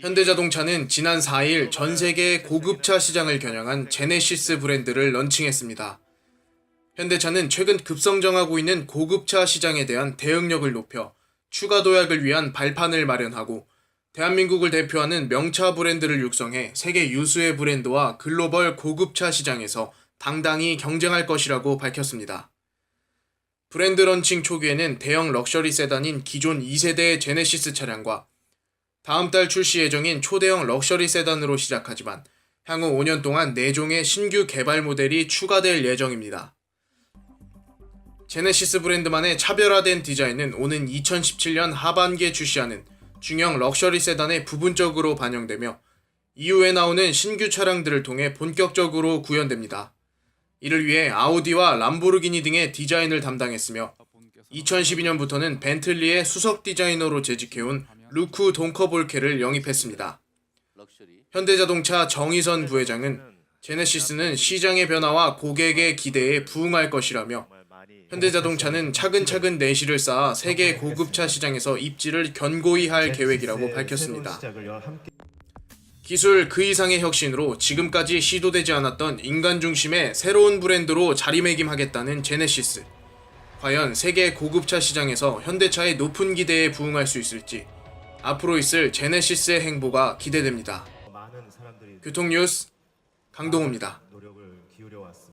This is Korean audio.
현대자동차는 지난 4일 전 세계 고급차 시장을 겨냥한 제네시스 브랜드를 런칭했습니다. 현대차는 최근 급성장하고 있는 고급차 시장에 대한 대응력을 높여 추가 도약을 위한 발판을 마련하고 대한민국을 대표하는 명차 브랜드를 육성해 세계 유수의 브랜드와 글로벌 고급차 시장에서 당당히 경쟁할 것이라고 밝혔습니다. 브랜드 런칭 초기에는 대형 럭셔리 세단인 기존 2세대 제네시스 차량과 다음 달 출시 예정인 초대형 럭셔리 세단으로 시작하지만 향후 5년 동안 4종의 신규 개발 모델이 추가될 예정입니다. 제네시스 브랜드만의 차별화된 디자인은 오는 2017년 하반기에 출시하는 중형 럭셔리 세단에 부분적으로 반영되며 이후에 나오는 신규 차량들을 통해 본격적으로 구현됩니다. 이를 위해 아우디와 람보르기니 등의 디자인을 담당했으며 2012년부터는 벤틀리의 수석 디자이너로 재직해온 루크 동커볼케를 영입했습니다. 현대자동차 정의선 부회장은 제네시스는 시장의 변화와 고객의 기대에 부응할 것이라며 현대자동차는 차근차근 내실을 쌓아 세계 고급차 시장에서 입지를 견고히 할 계획이라고 밝혔습니다. 기술 그 이상의 혁신으로 지금까지 시도되지 않았던 인간 중심의 새로운 브랜드로 자리매김하겠다는 제네시스. 과연 세계 고급차 시장에서 현대차의 높은 기대에 부응할 수 있을지 앞으로 있을 제네시스의 행보가 기대됩니다. 교통뉴스 강동우입니다.